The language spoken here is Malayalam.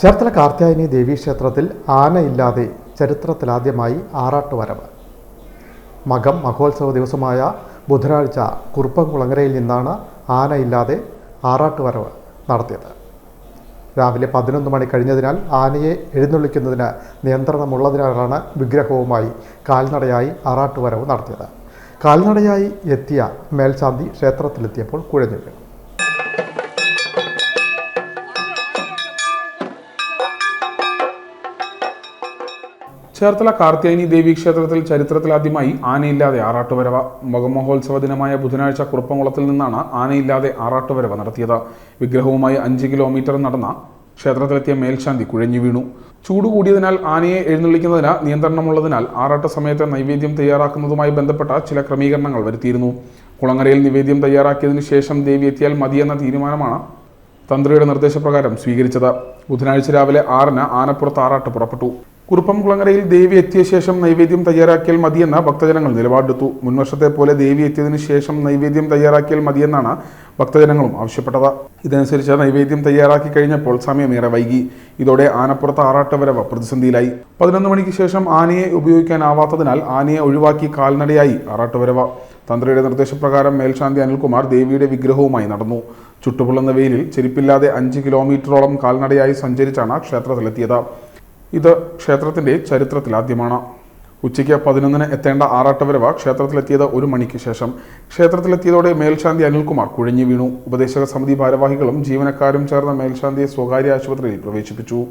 ചേർത്തല കാർത്യായനി ദേവീക്ഷേത്രത്തിൽ ആനയില്ലാതെ ചരിത്രത്തിലാദ്യമായി ആറാട്ടുവരവ്. മകം മഹോത്സവ ദിവസമായ ബുധനാഴ്ച കുറുപ്പംകുളങ്ങരയിൽ നിന്നാണ് ആനയില്ലാതെ ആറാട്ടുവരവ് നടത്തിയത്. രാവിലെ പതിനൊന്ന് മണി കഴിഞ്ഞതിനാൽ ആനയെ എഴുന്നള്ളിക്കുന്നതിന് നിയന്ത്രണമുള്ളതിനാലാണ് വിഗ്രഹവുമായി കാൽനടയായി ആറാട്ടുവരവ് നടത്തിയത്. കാൽനടയായി എത്തിയ മേൽശാന്തി ക്ഷേത്രത്തിലെത്തിയപ്പോൾ കുഴഞ്ഞു വീണു. ചേർത്തല കാർത്യായനി ദേവി ക്ഷേത്രത്തിൽ ചരിത്രത്തിലാദ്യമായി ആനയില്ലാതെ ആറാട്ടുവരവ മകമഹോത്സവ ദിനമായ ബുധനാഴ്ച കുറുപ്പംകുളത്തിൽ നിന്നാണ് ആനയില്ലാതെ ആറാട്ടുവരവ നടത്തിയത്. വിഗ്രഹവുമായി അഞ്ച് കിലോമീറ്റർ നടന്ന ക്ഷേത്രത്തിലെത്തിയ മേൽശാന്തി കുഴഞ്ഞു വീണു. ചൂട് കൂടിയതിനാൽ ആനയെ എഴുന്നള്ളിക്കുന്നതിന് നിയന്ത്രണമുള്ളതിനാൽ ആറാട്ട സമയത്തെ നൈവേദ്യം തയ്യാറാക്കുന്നതുമായി ബന്ധപ്പെട്ട ചില ക്രമീകരണങ്ങൾ വരുത്തിയിരുന്നു. കുളങ്ങരയിൽ നിവേദ്യം തയ്യാറാക്കിയതിനു ശേഷം ദേവി എത്തിയാൽ മതിയെന്ന തീരുമാനമാണ് തന്ത്രിയുടെ നിർദ്ദേശപ്രകാരം സ്വീകരിച്ചത്. ബുധനാഴ്ച രാവിലെ ആറിന് ആനപ്പുറത്ത് ആറാട്ട് പുറപ്പെട്ടു. കുറുപ്പംകുളങ്ങരയിൽ ദേവി എത്തിയ ശേഷം നൈവേദ്യം തയ്യാറാക്കിയാൽ മതിയെന്ന ഭക്തജനങ്ങൾ നിലപാടെടുത്തു. മുൻവർഷത്തെ പോലെ ദേവി എത്തിയതിനു ശേഷം നൈവേദ്യം തയ്യാറാക്കിയാൽ മതിയെന്നാണ് ഭക്തജനങ്ങളും ആവശ്യപ്പെട്ടത്. ഇതനുസരിച്ച് നൈവേദ്യം തയ്യാറാക്കി കഴിഞ്ഞപ്പോൾ സമയമേറെ വൈകി. ഇതോടെ ആനപ്പുറത്ത് ആറാട്ട് വരവ് പ്രതിസന്ധിയിലായി. പതിനൊന്ന് മണിക്ക് ശേഷം ആനയെ ഉപയോഗിക്കാനാവാത്തതിനാൽ ആനയെ ഒഴിവാക്കി കാൽനടയായി ആറാട്ട് വരവ് തന്ത്രിയുടെ നിർദ്ദേശപ്രകാരം മേൽശാന്തി അനിൽകുമാർ ദേവിയുടെ വിഗ്രഹവുമായി നടന്നു. ചുട്ടുപൊള്ളുന്ന വെയിലിൽ ചെരുപ്പില്ലാതെ അഞ്ച് കിലോമീറ്ററോളം കാൽനടയായി സഞ്ചരിച്ചാണ് ക്ഷേത്രത്തിലെത്തിയത്. ഇത് ക്ഷേത്രത്തിന്റെ ചരിത്രത്തിലാദ്യമാണ് ഉച്ചയ്ക്ക് പതിനൊന്നിന് എത്തേണ്ട ആറാട്ടവരവ് ക്ഷേത്രത്തിലെത്തിയത് ഒരു മണിക്ക് ശേഷം. ക്ഷേത്രത്തിലെത്തിയതോടെ മേൽശാന്തി അനിൽകുമാർ കുഴഞ്ഞു വീണു. ഉപദേശക സമിതി ഭാരവാഹികളും ജീവനക്കാരും ചേർന്ന മേൽശാന്തിയെ സ്വകാര്യ ആശുപത്രിയിൽ പ്രവേശിപ്പിച്ചു.